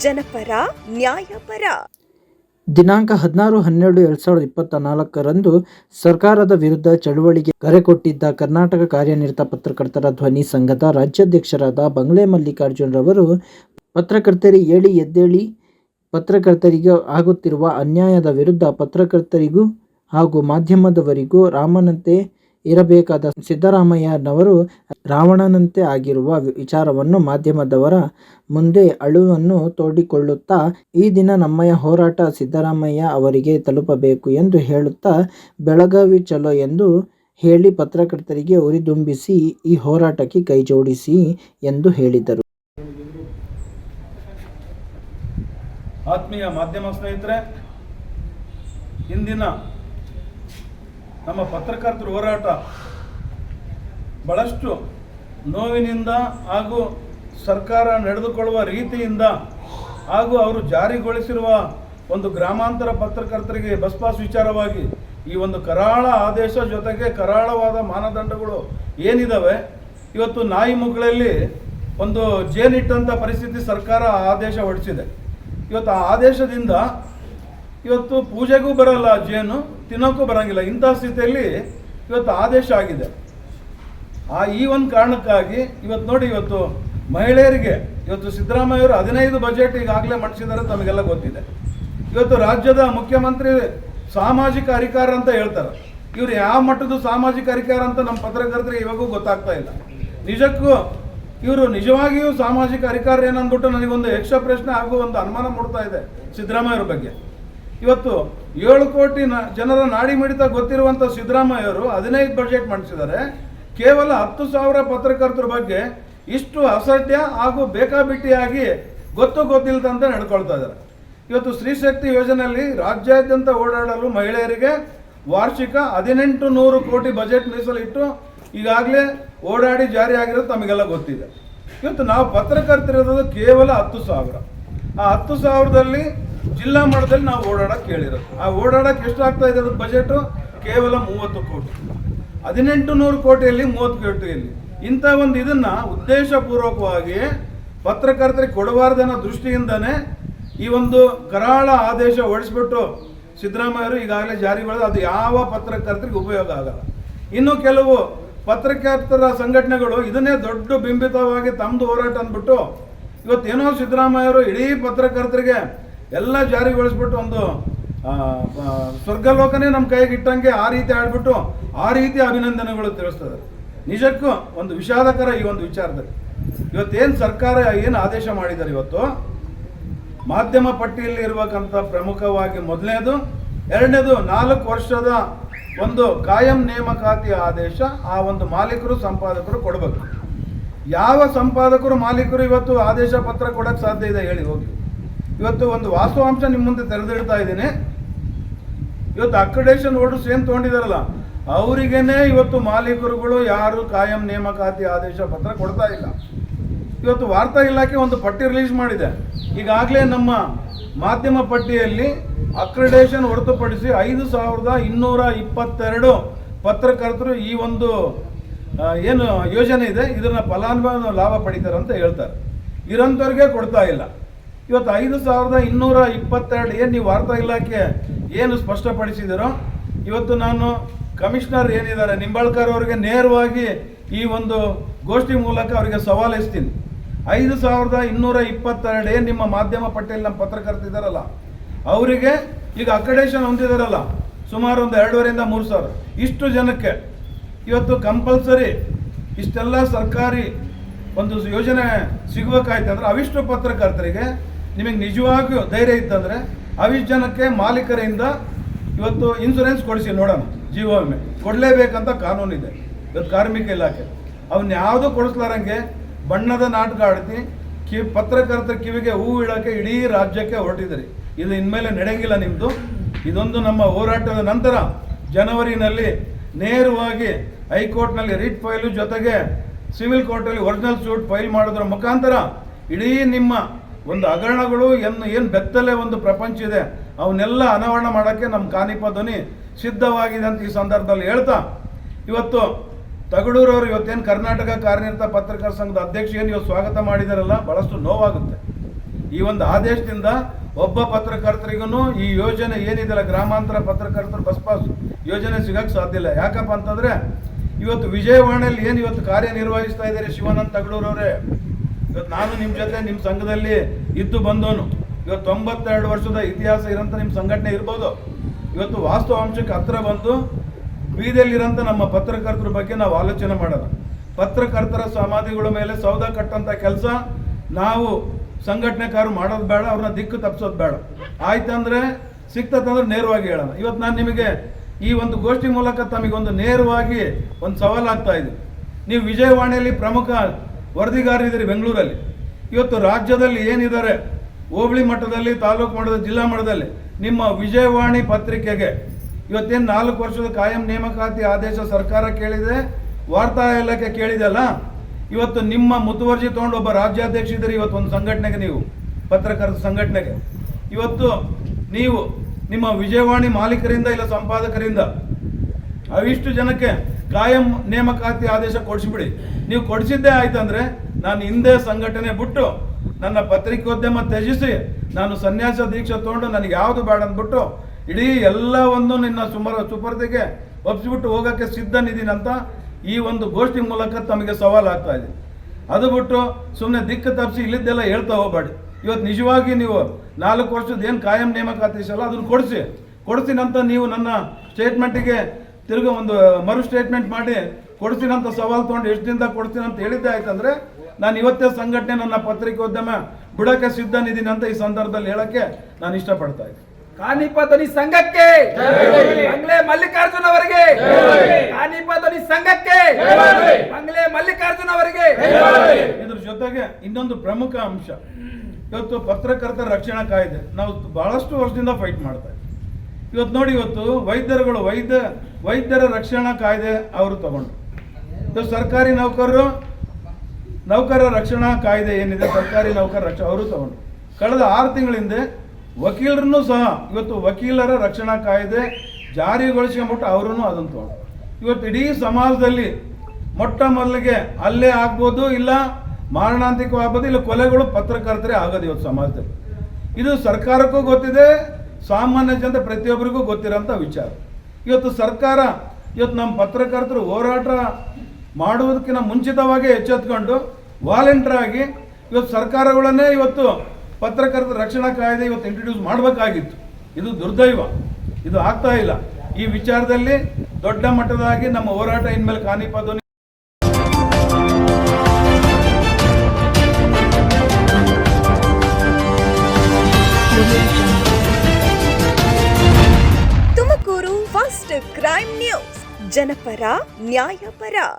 ಜನಪರ, ನ್ಯಾಯಪರ. ದಿನಾಂಕ ಹದಿನಾರು ಹನ್ನೆರಡು ಎರಡು ಸಾವಿರದ ಇಪ್ಪತ್ತ ನಾಲ್ಕರಂದು ಸರ್ಕಾರದ ವಿರುದ್ಧ ಚಳುವಳಿಗೆ ಕರೆ ಕೊಟ್ಟಿದ್ದ ಕರ್ನಾಟಕ ಕಾರ್ಯನಿರತ ಪತ್ರಕರ್ತರ ಧ್ವನಿ ಸಂಘದ ರಾಜ್ಯಾಧ್ಯಕ್ಷರಾದ ಬಂಗ್ಲೆ ಮಲ್ಲಿಕಾರ್ಜುನ್ ರವರು, ಪತ್ರಕರ್ತರಿ ಏಳಿ ಎದ್ದೇಳಿ ಪತ್ರಕರ್ತರಿಗೆ ಆಗುತ್ತಿರುವ ಅನ್ಯಾಯದ ವಿರುದ್ಧ ಪತ್ರಕರ್ತರಿಗೂ ಹಾಗೂ ಮಾಧ್ಯಮದವರಿಗೂ ರಾಮನಂತೆ ಇರಬೇಕಾದ ಸಿದ್ದರಾಮಯ್ಯನವರು ರಾವಣನಂತೆ ಆಗಿರುವ ವಿಚಾರವನ್ನು ಮಾಧ್ಯಮದವರ ಮುಂದೆ ಅಳುವನ್ನು ತೋಡಿಕೊಳ್ಳುತ್ತಾ, ಈ ದಿನ ನಮ್ಮಯ ಹೋರಾಟ ಸಿದ್ದರಾಮಯ್ಯ ಅವರಿಗೆ ತಲುಪಬೇಕು ಎಂದು ಹೇಳುತ್ತಾ, ಬೆಳಗಾವಿ ಚಲೋ ಎಂದು ಹೇಳಿ ಪತ್ರಕರ್ತರಿಗೆ ಉರಿದುಂಬಿಸಿ, ಈ ಹೋರಾಟಕ್ಕೆ ಕೈಜೋಡಿಸಿ ಎಂದು ಹೇಳಿದರು. ಆತ್ಮೀಯ ಮಾಧ್ಯಮ ಸ್ನೇಹಿತರೆ, ಇಂದಿನ ನಮ್ಮ ಪತ್ರಕರ್ತರ ಹೋರಾಟ ಬಹಳಷ್ಟು ನೋವಿನಿಂದ ಹಾಗೂ ಸರ್ಕಾರ ನಡೆದುಕೊಳ್ಳುವ ರೀತಿಯಿಂದ ಹಾಗೂ ಅವರು ಜಾರಿಗೊಳಿಸಿರುವ ಒಂದು ಗ್ರಾಮಾಂತರ ಪತ್ರಕರ್ತರಿಗೆ ಬಸ್ ಪಾಸ್ ವಿಚಾರವಾಗಿ ಈ ಒಂದು ಕರಾಳ ಆದೇಶ ಜೊತೆಗೆ ಕರಾಳವಾದ ಮಾನದಂಡಗಳು ಏನಿದ್ದಾವೆ ಇವತ್ತು ನಾಯಿ ಮುಗ್ಗಳಲ್ಲಿ ಒಂದು ಜೇನಿಟ್ಟಂಥ ಪರಿಸ್ಥಿತಿ ಸರ್ಕಾರ ಆದೇಶ ಹೊರಡಿಸಿದೆ. ಇವತ್ತು ಆ ಆದೇಶದಿಂದ ಇವತ್ತು ಪೂಜೆಗೂ ಬರಲ್ಲ ಜೇನು ತಿನ್ನೋಕ್ಕೂ ಬರೋಂಗಿಲ್ಲ. ಇಂತಹ ಸ್ಥಿತಿಯಲ್ಲಿ ಇವತ್ತು ಆದೇಶ ಆಗಿದೆ. ಆ ಈ ಒಂದು ಕಾರಣಕ್ಕಾಗಿ ಇವತ್ತು ನೋಡಿ, ಇವತ್ತು ಮಹಿಳೆಯರಿಗೆ, ಇವತ್ತು ಸಿದ್ದರಾಮಯ್ಯವರು ಹದಿನೈದು ಬಜೆಟ್ ಈಗಾಗಲೇ ಮಂಡಿಸಿದ್ದಾರೆ ತಮಗೆಲ್ಲ ಗೊತ್ತಿದೆ. ಇವತ್ತು ರಾಜ್ಯದ ಮುಖ್ಯಮಂತ್ರಿ ಸಾಮಾಜಿಕ ಅಧಿಕಾರ ಅಂತ ಹೇಳ್ತಾರೆ. ಇವರು ಯಾವ ಮಟ್ಟದ ಸಾಮಾಜಿಕ ಅಧಿಕಾರ ಅಂತ ನಮ್ಮ ಪತ್ರಕರ್ತರಿಗೆ ಇವಾಗೂ ಗೊತ್ತಾಗ್ತಾ ಇಲ್ಲ. ನಿಜಕ್ಕೂ ಇವರು ನಿಜವಾಗಿಯೂ ಸಾಮಾಜಿಕ ಅಧಿಕಾರ ಏನಂದ್ಬಿಟ್ಟು ನನಗೊಂದು ಯಕ್ಷ ಪ್ರಶ್ನೆ ಹಾಗೂ ಒಂದು ಅನುಮಾನ ಮೂಡ್ತಾ ಇದೆ ಸಿದ್ದರಾಮಯ್ಯವ್ರ ಬಗ್ಗೆ. ಇವತ್ತು ಏಳು ಕೋಟಿ ಜನರ ನಾಡಿ ಮಿಡಿತ ಗೊತ್ತಿರುವಂಥ ಸಿದ್ದರಾಮಯ್ಯವರು ಹದಿನೈದು ಬಜೆಟ್ ಮಂಡಿಸಿದ್ದಾರೆ. ಕೇವಲ ಹತ್ತು ಸಾವಿರ ಪತ್ರಕರ್ತರ ಬಗ್ಗೆ ಇಷ್ಟು ಅಸಡ್ಯ ಹಾಗೂ ಬೇಕಾಬಿಟ್ಟಿಯಾಗಿ ಗೊತ್ತು ಗೊತ್ತಿಲ್ಲದಂತೆ ನಡ್ಕೊಳ್ತಾ ಇದ್ದಾರೆ. ಇವತ್ತು ಸ್ತ್ರೀಶಕ್ತಿ ಯೋಜನೆಯಲ್ಲಿ ರಾಜ್ಯಾದ್ಯಂತ ಓಡಾಡಲು ಮಹಿಳೆಯರಿಗೆ ವಾರ್ಷಿಕ ಹದಿನೆಂಟು ನೂರು ಕೋಟಿ ಬಜೆಟ್ ಮೀಸಲಿಟ್ಟು ಈಗಾಗಲೇ ಓಡಾಡಿ ಜಾರಿಯಾಗಿರೋದು ತಮಗೆಲ್ಲ ಗೊತ್ತಿದೆ. ಇವತ್ತು ನಾವು ಪತ್ರಕರ್ತರಿರೋದು ಕೇವಲ ಹತ್ತು ಸಾವಿರ. ಆ ಹತ್ತು ಸಾವಿರದಲ್ಲಿ ಜಿಲ್ಲಾ ಮಟ್ಟದಲ್ಲಿ ನಾವು ಓಡಾಡಕ್ಕೆ ಕೇಳಿರೋದು. ಆ ಓಡಾಡಕ್ಕೆ ಎಷ್ಟು ಆಗ್ತಾ ಇದೆ ಅದ್ರ ಬಜೆಟು ಕೇವಲ ಮೂವತ್ತು ಕೋಟಿ. ಹದಿನೆಂಟು ನೂರು ಕೋಟಿಯಲ್ಲಿ ಮೂವತ್ತು ಕೋಟಿಯಲ್ಲಿ ಇಂಥ ಒಂದು ಇದನ್ನ ಉದ್ದೇಶಪೂರ್ವಕವಾಗಿ ಪತ್ರಕರ್ತರಿಗೆ ಕೊಡಬಾರ್ದನ್ನೋ ದೃಷ್ಟಿಯಿಂದನೇ ಈ ಒಂದು ಕರಾಳ ಆದೇಶ ಹೊರಡಿಸ್ಬಿಟ್ಟು ಸಿದ್ದರಾಮಯ್ಯರು ಈಗಾಗಲೇ ಜಾರಿಗೊಳಿದ ಅದು ಯಾವ ಪತ್ರಕರ್ತರಿಗೆ ಉಪಯೋಗ ಆಗಲ್ಲ. ಇನ್ನು ಕೆಲವು ಪತ್ರಕರ್ತರ ಸಂಘಟನೆಗಳು ಇದನ್ನೇ ದೊಡ್ಡ ಬಿಂಬಿತವಾಗಿ ತಮ್ಮದು ಹೋರಾಟ ಅಂದ್ಬಿಟ್ಟು ಇವತ್ತೇನೋ ಸಿದ್ದರಾಮಯ್ಯರು ಇಡೀ ಪತ್ರಕರ್ತರಿಗೆ ಎಲ್ಲ ಜಾರಿಗೊಳಿಸ್ಬಿಟ್ಟು ಒಂದು ಸ್ವರ್ಗಲೋಕನೇ ನಮ್ಮ ಕೈಗೆ ಇಟ್ಟಂಗೆ ಆ ರೀತಿ ಆಡ್ಬಿಟ್ಟು ಆ ರೀತಿ ಅಭಿನಂದನೆಗಳು ತಿಳಿಸ್ತದೆ. ನಿಜಕ್ಕೂ ಒಂದು ವಿಷಾದಕರ ಈ ಒಂದು ವಿಚಾರದಲ್ಲಿ. ಇವತ್ತೇನು ಸರ್ಕಾರ ಏನು ಆದೇಶ ಮಾಡಿದ್ದಾರೆ ಇವತ್ತು? ಮಾಧ್ಯಮ ಪಟ್ಟಿಯಲ್ಲಿ ಇರಬೇಕಂತ ಪ್ರಮುಖವಾಗಿ ಮೊದಲನೇದು, ಎರಡನೇದು ನಾಲ್ಕು ವರ್ಷದ ಒಂದು ಕಾಯಂ ನೇಮಕಾತಿ ಆದೇಶ ಆ ಒಂದು ಮಾಲೀಕರು ಸಂಪಾದಕರು ಕೊಡಬೇಕು. ಯಾವ ಸಂಪಾದಕರು ಮಾಲೀಕರು ಇವತ್ತು ಆದೇಶ ಪತ್ರ ಕೊಡಕ್ಕೆ ಸಾಧ್ಯ ಇದೆ ಹೇಳಿ ಹೋಗಿ. ಇವತ್ತು ಒಂದು ವಾಸ್ತವಾಂಶ ನಿಮ್ಮ ಮುಂದೆ ತೆರೆದಿಡ್ತಾ ಇದ್ದೀನಿ. ಇವತ್ತು ಅಕ್ರಿಡೇಷನ್ ಓಡಿಸ್ ಏನು ತೊಗೊಂಡಿದಾರಲ್ಲ, ಅವರಿಗೇನೆ ಇವತ್ತು ಮಾಲೀಕರುಗಳು ಯಾರು ಕಾಯಂ ನೇಮಕಾತಿ ಆದೇಶ ಪತ್ರ ಕೊಡ್ತಾ ಇಲ್ಲ. ಇವತ್ತು ವಾರ್ತಾ ಇಲಾಖೆ ಒಂದು ಪಟ್ಟಿ ರಿಲೀಸ್ ಮಾಡಿದೆ. ಈಗಾಗಲೇ ನಮ್ಮ ಮಾಧ್ಯಮ ಪಟ್ಟಿಯಲ್ಲಿ ಅಕ್ರಿಡೇಷನ್ ಹೊರತುಪಡಿಸಿ ಐದು ಸಾವಿರದ ಇನ್ನೂರ ಇಪ್ಪತ್ತೆರಡು ಪತ್ರಕರ್ತರು ಈ ಒಂದು ಏನು ಯೋಜನೆ ಇದೆ, ಇದನ್ನು ಫಲಾನುಭವಿ ಲಾಭ ಪಡಿತಾರೆ ಅಂತ ಹೇಳ್ತಾರೆ. ಇರೋಂಥವ್ರಿಗೆ ಕೊಡ್ತಾ ಇಲ್ಲ. ಇವತ್ತು ಐದು ಸಾವಿರದ ಇನ್ನೂರ ಇಪ್ಪತ್ತೆರಡು ಏನು ನೀವು ವಾರ್ತಾ ಇಲಾಖೆ ಏನು ಸ್ಪಷ್ಟಪಡಿಸಿದಿರೋ, ಇವತ್ತು ನಾನು ಕಮಿಷನರ್ ಏನಿದ್ದಾರೆ, ನಿಂಬಾಳ್ಕರ್ ಅವರಿಗೆ ನೇರವಾಗಿ ಈ ಒಂದು ಗೋಷ್ಠಿ ಮೂಲಕ ಅವರಿಗೆ ಸವಾಲು ಎಸ್ತೀನಿ. ಐದು ಸಾವಿರದ ಇನ್ನೂರ ಇಪ್ಪತ್ತೆರಡು ಏನು ನಿಮ್ಮ ಮಾಧ್ಯಮ ಪಟ್ಟಿಯಲ್ಲಿ ನಮ್ಮ ಪತ್ರಕರ್ತಿದ್ದಾರಲ್ಲ ಅವರಿಗೆ ಈಗ ಅಕಡೇಷನ್ ಹೊಂದಿದಾರಲ್ಲ, ಸುಮಾರು ಒಂದು ಎರಡೂವರೆಯಿಂದ ಮೂರು ಸಾವಿರ. ಇಷ್ಟು ಜನಕ್ಕೆ ಇವತ್ತು ಕಂಪಲ್ಸರಿ ಇಷ್ಟೆಲ್ಲ ಸರ್ಕಾರಿ ಒಂದು ಯೋಜನೆ ಸಿಗಬೇಕಾಯ್ತು ಅಂದರೆ ಅವಿಷ್ಟು ಪತ್ರಕರ್ತರಿಗೆ ನಿಮಗೆ ನಿಜವಾಗಿಯೂ ಧೈರ್ಯ ಇತ್ತಂದರೆ ಅವಿಷ್ಟು ಜನಕ್ಕೆ ಮಾಲೀಕರಿಂದ ಇವತ್ತು ಇನ್ಸೂರೆನ್ಸ್ ಕೊಡಿಸಿ ನೋಡೋಣ, ಜೀವ ವಿಮೆ. ಕೊಡಲೇಬೇಕಂತ ಕಾನೂನಿದೆ. ಇವತ್ತು ಕಾರ್ಮಿಕ ಇಲಾಖೆ. ಅವನ್ನ ಯಾವುದೂ ಕೊಡಿಸ್ಲಾರಂಗೆ ಬಣ್ಣದ ನಾಟಕ ಆಡ್ತಿ, ಕಿ ಪತ್ರಕರ್ತರ ಕಿವಿಗೆ ಹೂ ಇಡೋಕ್ಕೆ ಇಡೀ ರಾಜ್ಯಕ್ಕೆ ಹೊರಟಿದ್ರಿ. ಇದು ಇನ್ಮೇಲೆ ನಡೆಯಂಗಿಲ್ಲ ನಿಮ್ಮದು ಇದೊಂದು ನಮ್ಮ ಹೋರಾಟದ ನಂತರ ಜನವರಿನಲ್ಲಿ ನೇರವಾಗಿ ಹೈಕೋರ್ಟ್ನಲ್ಲಿ ರಿಟ್ ಫೈಲು ಜೊತೆಗೆ ಸಿವಿಲ್ ಕೋರ್ಟಲ್ಲಿ ಒರಿಜಿನಲ್ ಸೂಟ್ ಫೈಲ್ ಮಾಡೋದ್ರ ಮುಖಾಂತರ ಇಡೀ ನಿಮ್ಮ ಒಂದು ಹಗರಣಗಳು ಏನು ಏನು ಬೆತ್ತಲೆ ಒಂದು ಪ್ರಪಂಚ ಇದೆ, ಅವನ್ನೆಲ್ಲ ಅನಾವರಣ ಮಾಡೋಕ್ಕೆ ನಮ್ಮ ಕಾನಿಪ ಧ್ವನಿ ಸಿದ್ಧವಾಗಿದೆ ಅಂತ ಈ ಸಂದರ್ಭದಲ್ಲಿ ಹೇಳ್ತಾ, ಇವತ್ತು ತಗಡೂರವರು ಇವತ್ತೇನು ಕರ್ನಾಟಕ ಕಾರ್ಯನಿರತ ಪತ್ರಕರ್ತರ ಸಂಘದ ಅಧ್ಯಕ್ಷ ಏನು ಇವತ್ತು ಸ್ವಾಗತ ಮಾಡಿದಾರಲ್ಲ, ಬಹಳಷ್ಟು ನೋವಾಗುತ್ತೆ. ಈ ಒಂದು ಆದೇಶದಿಂದ ಒಬ್ಬ ಪತ್ರಕರ್ತರಿಗೂ ಈ ಯೋಜನೆ ಏನಿದೆಯಲ್ಲ, ಗ್ರಾಮಾಂತರ ಪತ್ರಕರ್ತರು ಬಸ್ ಪಾಸ್ ಯೋಜನೆ ಸಿಗಕ್ಕೆ ಸಾಧ್ಯ ಇಲ್ಲ. ಯಾಕಪ್ಪ ಅಂತಂದರೆ, ಇವತ್ತು ವಿಜಯವಾಣಿಯಲ್ಲಿ ಏನು ಇವತ್ತು ಕಾರ್ಯನಿರ್ವಹಿಸ್ತಾ ಇದ್ದಾರೆ ಶಿವಾನಂದ ತಗಡೂರವರೇ ಇವತ್ತು ನಾನು ನಿಮ್ಮ ಜೊತೆ ನಿಮ್ಮ ಸಂಘದಲ್ಲಿ ಇದ್ದು ಬಂದವನು. ಇವತ್ತು ತೊಂಬತ್ತೆರಡು ವರ್ಷದ ಇತಿಹಾಸ ಇರೋಂಥ ನಿಮ್ಮ ಸಂಘಟನೆ ಇರ್ಬೋದು. ಇವತ್ತು ವಾಸ್ತವಾಂಶಕ್ಕೆ ಹತ್ರ ಬಂದು ಬೀದಿಯಲ್ಲಿರೋಂಥ ನಮ್ಮ ಪತ್ರಕರ್ತರ ಬಗ್ಗೆ ನಾವು ಆಲೋಚನೆ ಮಾಡೋಣ. ಪತ್ರಕರ್ತರ ಸಮಾಧಿಗಳ ಮೇಲೆ ಸೌದ ಕಟ್ಟಂಥ ಕೆಲಸ ನಾವು ಸಂಘಟನೆಕಾರರು ಮಾಡೋದು ಬೇಡ, ಅವ್ರನ್ನ ದಿಕ್ಕು ತಪ್ಪಿಸೋದು ಬೇಡ. ಆಯ್ತಂದ್ರೆ ಸಿಕ್ತಂದ್ರೆ ನೇರವಾಗಿ ಹೇಳೋಣ. ಇವತ್ತು ನಾನು ನಿಮಗೆ ಈ ಒಂದು ಗೋಷ್ಠಿ ಮೂಲಕ ತಮಗೊಂದು ನೇರವಾಗಿ ಒಂದು ಸವಾಲಾಗ್ತಾ ಇದೆ. ನೀವು ವಿಜಯವಾಣಿಯಲ್ಲಿ ಪ್ರಮುಖ ವರದಿಗಾರರಿದ್ದೀರಿ ಬೆಂಗಳೂರಲ್ಲಿ. ಇವತ್ತು ರಾಜ್ಯದಲ್ಲಿ ಏನಿದ್ದಾರೆ? ಹೋಬಳಿ ಮಟ್ಟದಲ್ಲಿ, ತಾಲೂಕು ಮಟ್ಟದಲ್ಲಿ, ಜಿಲ್ಲಾ ಮಟ್ಟದಲ್ಲಿ ನಿಮ್ಮ ವಿಜಯವಾಣಿ ಪತ್ರಿಕೆಗೆ ಇವತ್ತೇನು ನಾಲ್ಕು ವರ್ಷದ ಕಾಯಂ ನೇಮಕಾತಿ ಆದೇಶ ಸರ್ಕಾರ ಕೇಳಿದೆ? ವಾರ್ತಾ ಇಲಾಖೆ ಕೇಳಿದೆಲ್ಲ ಇವತ್ತು ನಿಮ್ಮ ಮುತುವರ್ಜಿ ತಗೊಂಡು ಒಬ್ಬ ರಾಜ್ಯಾಧ್ಯಕ್ಷ ಇದ್ದೀರಿ ಇವತ್ತು ಒಂದು ಸಂಘಟನೆಗೆ ನೀವು, ಪತ್ರಕರ್ತ ಸಂಘಟನೆಗೆ. ಇವತ್ತು ನೀವು ನಿಮ್ಮ ವಿಜಯವಾಣಿ ಮಾಲೀಕರಿಂದ ಇಲ್ಲ ಸಂಪಾದಕರಿಂದ? ಅವಿಷ್ಟು ಜನಕ್ಕೆ ಕಾಯಂ ನೇಮಕಾತಿ ಆದೇಶ ಕೊಡಿಸಿಬಿಡಿ. ನೀವು ಕೊಡಿಸಿದ್ದೇ ಆಯ್ತಂದ್ರೆ ನಾನು ಹಿಂದೆ ಸಂಘಟನೆ ಬಿಟ್ಟು ನನ್ನ ಪತ್ರಿಕೋದ್ಯಮ ತ್ಯಜಿಸಿ, ನಾನು ಸನ್ಯಾಸ ದೀಕ್ಷೆ ತಗೊಂಡು ನನಗೆ ಯಾವುದು ಬೇಡ ಅಂದ್ಬಿಟ್ಟು ಇಡೀ ಎಲ್ಲವನ್ನು ನಿನ್ನ ಸುಮರ ಸುಪರ್ದಿಗೆ ಒಪ್ಸಿಬಿಟ್ಟು ಹೋಗೋಕ್ಕೆ ಅಂತ ಈ ಒಂದು ಗೋಷ್ಠಿ ಮೂಲಕ ತಮಗೆ ಸವಾಲು ಆಗ್ತಾ ಇದೆ. ಅದು ಬಿಟ್ಟು ಸುಮ್ಮನೆ ದಿಕ್ಕು ತಪ್ಪಿಸಿ ಇಲ್ಲಿದ್ದೆಲ್ಲ ಹೇಳ್ತಾ ಹೋಗಬೇಡಿ. ಇವತ್ತು ನಿಜವಾಗಿ ನೀವು ನಾಲ್ಕು ವರ್ಷದ ಏನು ಕಾಯಂ ನೇಮಕಾತಿ ಅದನ್ನು ಕೊಡಿಸಿ. ಕೊಡ್ತೀನಂತ ನೀವು ನನ್ನ ಸ್ಟೇಟ್ಮೆಂಟಿಗೆ ತಿರುಗಿ ಒಂದು ಮರು ಸ್ಟೇಟ್ಮೆಂಟ್ ಮಾಡಿ ಕೊಡ್ತೀನಂತ ಸವಾಲು ತೊಗೊಂಡು ಎಷ್ಟು ದಿನದಾಗ ಕೊಡ್ತೀನಿ ಅಂತ ಹೇಳಿದ್ದೆ ಆಯ್ತಂದ್ರೆ ನಾನು ಇವತ್ತೇ ಸಂಘಟನೆ ನನ್ನ ಪತ್ರಿಕೋದ್ಯಮ ಬಿಡಕ್ಕೆ ಸಿದ್ಧನಿದ್ದೀನಿ ಅಂತ ಈ ಸಂದರ್ಭದಲ್ಲಿ ಹೇಳಕ್ಕೆ ನಾನು ಇಷ್ಟಪಡ್ತಾ ಇದ್ದೀನಿ. ಕಾನಿಪ ಧ್ವನಿ ಸಂಘಕ್ಕೆ! ಬಂಗ್ಲೆ ಮಲ್ಲಿಕಾರ್ಜುನ ಅವರಿಗೆ! ಕಾನಿಪ ಧ್ವನಿ ಸಂಘಕ್ಕೆ! ಬಂಗ್ಲೆ ಮಲ್ಲಿಕಾರ್ಜುನ ಅವರಿಗೆ! ಇದ್ರ ಜೊತೆಗೆ ಇನ್ನೊಂದು ಪ್ರಮುಖ ಅಂಶ. ಇವತ್ತು ಪತ್ರಕರ್ತರ ರಕ್ಷಣಾ ಕಾಯ್ದೆ. ನಾವು ಬಹಳಷ್ಟು ವರ್ಷದಿಂದ ಫೈಟ್ ಮಾಡ್ತಾ ಇದ್ದೀವಿ. ಇವತ್ತು ನೋಡಿ ಇವತ್ತು ವೈದ್ಯರುಗಳು, ವೈದ್ಯ, ವೈದ್ಯರ ರಕ್ಷಣಾ ಕಾಯ್ದೆ ಅವರು ತಗೊಂಡ್ರು. ಇವತ್ತು ಸರ್ಕಾರಿ ನೌಕರರು, ನೌಕರರ ರಕ್ಷಣಾ ಕಾಯ್ದೆ ಏನಿದೆ, ಸರ್ಕಾರಿ ನೌಕರ ರಕ್ಷ, ಅವರು ತಗೊಂಡ್ರು. ಕಳೆದ ಆರು ತಿಂಗಳ ಹಿಂದೆ ವಕೀಲರನ್ನು ಸಹ ಇವತ್ತು ವಕೀಲರ ರಕ್ಷಣಾ ಕಾಯ್ದೆ ಜಾರಿಗೊಳಿಸ್ಕೊಂಬಿಟ್ಟು ಅವರೂ ಅದನ್ನು ತಗೊಂಡು ಇವತ್ತು ಇಡೀ ಸಮಾಜದಲ್ಲಿ ಮೊಟ್ಟ ಮೊದಲಿಗೆ ಅಲ್ಲೇ ಆಗ್ಬೋದು, ಇಲ್ಲ ಮಾರಣಾಂತಿಕವಾಗ್ಬೋದು, ಇಲ್ಲ ಕೊಲೆಗಳು ಪತ್ರಕರ್ತರೇ ಆಗೋದು ಇವತ್ತು ಸಮಾಜದಲ್ಲಿ. ಇದು ಸರ್ಕಾರಕ್ಕೂ ಗೊತ್ತಿದೆ ಸಾಮಾನ್ಯ ಜನತೆ ಪ್ರತಿಯೊಬ್ಬರಿಗೂ ಗೊತ್ತಿರೋಂಥ ವಿಚಾರ. ಇವತ್ತು ಸರ್ಕಾರ, ಇವತ್ತು ನಮ್ಮ ಪತ್ರಕರ್ತರು ಹೋರಾಟ ಮಾಡುವುದಕ್ಕಿಂತ ಮುಂಚಿತವಾಗಿ ಎಚ್ಚೆತ್ಕೊಂಡು ಆಗಿ ಇವತ್ತು ಸರ್ಕಾರಗಳನ್ನೇ ಇವತ್ತು ಪತ್ರಕರ್ತರ ರಕ್ಷಣಾ ಕಾಯ್ದೆ ಇವತ್ತು ಇಂಟ್ರೊಡ್ಯೂಸ್ ಮಾಡಬೇಕಾಗಿತ್ತು. ಇದು ದುರ್ದೈವ. ಇದು ಆಗ್ತಾ ಇಲ್ಲ. ಈ ವಿಚಾರದಲ್ಲಿ ದೊಡ್ಡ ಮಟ್ಟದಾಗಿ ನಮ್ಮ ಹೋರಾಟ ಇನ್ಮೇಲೆ ಕಾನಿಪ ಕ್ರೈಮ್ ನ್ಯೂಸ್ ಜನಪರ ನ್ಯಾಯಪರ.